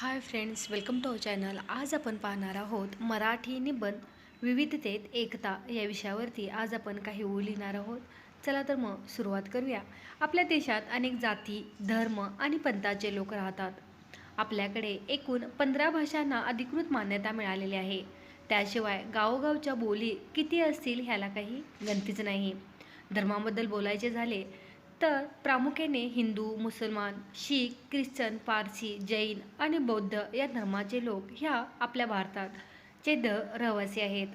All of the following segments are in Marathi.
Hi friends welcome to our channel. आज आपण पाहणार आहोत मराठी निबंध विविधतेत एकता या विषयावरती. आज आपण काही ओळ लिहिणार आहोत. चला तर मग सुरुवात करूया. आपल्या देशात अनेक जाती धर्म आणि पंथाचे लोक राहतात. आपल्याकडे एकूण पंधरा भाषांना अधिकृत मान्यता मिळालेली आहे. त्याशिवाय गावोगावच्या बोली किती असतील ह्याला काही गणतीच नाही. धर्माबद्दल बोलायचे झाले तर प्रामुख्याने हिंदू मुसलमान शीख ख्रिश्चन पारसी जैन आणि बौद्ध या धर्माचे लोक ह्या आपल्या भारतात चे द रहिवासी आहेत.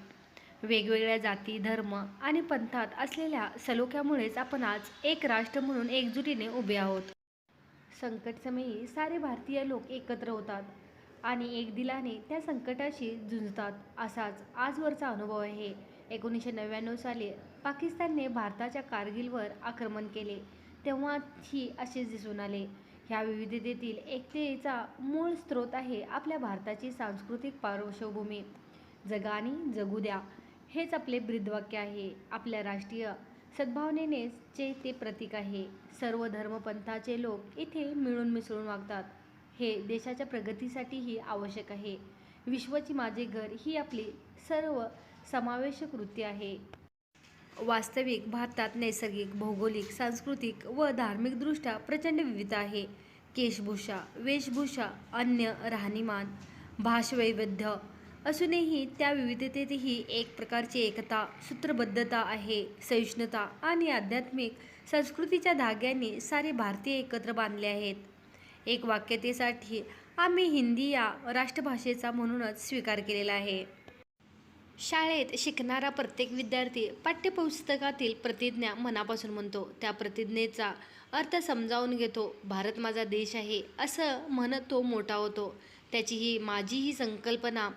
वेगवेगळ्या जाती धर्म आणि पंथात असलेल्या सलोख्यामुळेच आपण आज एक राष्ट्र म्हणून एकजुटीने उभे आहोत. संकटसमयी सारे भारतीय लोक एकत्र होतात आणि एक दिलाने त्या संकटाशी झुंजतात असाच आजवरचा अनुभव आहे. एकोणीसशे नव्याण्णव साली पाकिस्तानने भारताच्या कारगिलवर आक्रमण केले तेव्हाही असेच दिसून आले. ह्या विविधतेतील एकतेचा मूळ स्रोत आहे आपल्या भारताची सांस्कृतिक पार्श्वभूमी. जगा आणि जगू द्या हेच आपले ब्रीदवाक्य आहे. आपल्या राष्ट्रीय सद्भावनेनेच ते प्रतीक आहे. सर्व धर्मपंथाचे लोक इथे मिळून मिसळून वागतात. हे देशाच्या प्रगतीसाठीही आवश्यक आहे. विश्वाची माझे घर ही आपली सर्व समावेशक वृत्ती आहे. वास्तविक भारतात नैसर्गिक भौगोलिक सांस्कृतिक व धार्मिकदृष्ट्या प्रचंड विविधता आहे. केशभूषा वेशभूषा अन्य राहणीमान भाषवैविध्य असूनही त्या विविधतेतही एक प्रकारची एकता सूत्रबद्धता आहे सहिष्णुता आणि आध्यात्मिक संस्कृतीच्या धाग्यांनी सारे भारतीय एकत्र बांधले आहेत. एक वाक्यतेसाठी आम्ही हिंदी या राष्ट्रभाषेचा म्हणूनच स्वीकार केलेला आहे. शाळेत शिकणारा प्रत्येक विद्यार्थी पाठ्यपुस्तकातील प्रतिज्ञा मनापासून म्हणतो. त्या प्रतिज्ञेचा अर्थ समजावून घेतो. भारत माझा देश आहे असं म्हणत तो मोठा होतो. त्याची ही माझी ही संकल्पना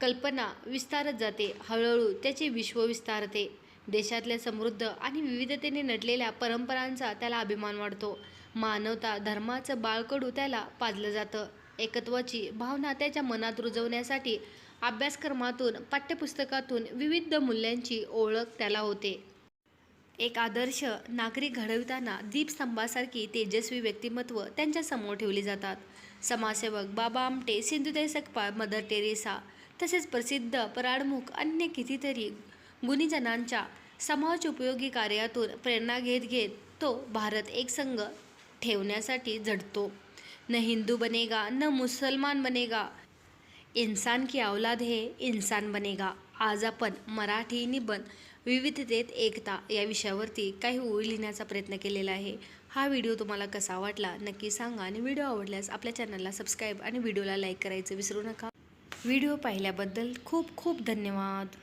कल्पना विस्तारत जाते. हळूहळू त्याचे विश्व विस्तारते. देशातल्या समृद्ध आणि विविधतेने नटलेल्या परंपरांचा त्याला अभिमान वाढतो. मानवता धर्माचं बाळकडू त्याला पाजलं जातं. एकत्वाची भावना त्याच्या मनात रुजवण्यासाठी अभ्यासक्रमातून पाठ्यपुस्तकातून विविध मूल्यांची ओळख त्याला होते. एक आदर्श नागरिक घडविताना दीपस्तंभासारखी तेजस्वी व्यक्तिमत्व त्यांच्यासमोर ठेवली जातात. समाजसेवक बाबा आमटे सिंधुताई सकपाळ मदर टेरेसा तसेच प्रसिद्ध पराडमुख अन्य कितीतरी गुणीजनांच्या समाज उपयोगी कार्यातून प्रेरणा घेत घेत तो भारत एक संघ ठेवण्यासाठी झडतो. न हिंदू बनेगा न मुसलमान बनेगा इन्सान की औलाद हे इन्सान बनेगा. आज आपण मराठी निबंध विविधतेत एकता या विषयावरती काही ओळी लिहिण्याचा प्रयत्न केलेला आहे. हा व्हिडिओ तुम्हाला कसा वाटला नक्की सांगा आणि व्हिडिओ आवडल्यास आपल्या चॅनलला सबस्क्राईब आणि व्हिडिओला लाईक करायचं विसरू नका. व्हिडिओ पाहिल्याबद्दल खूप खूप धन्यवाद.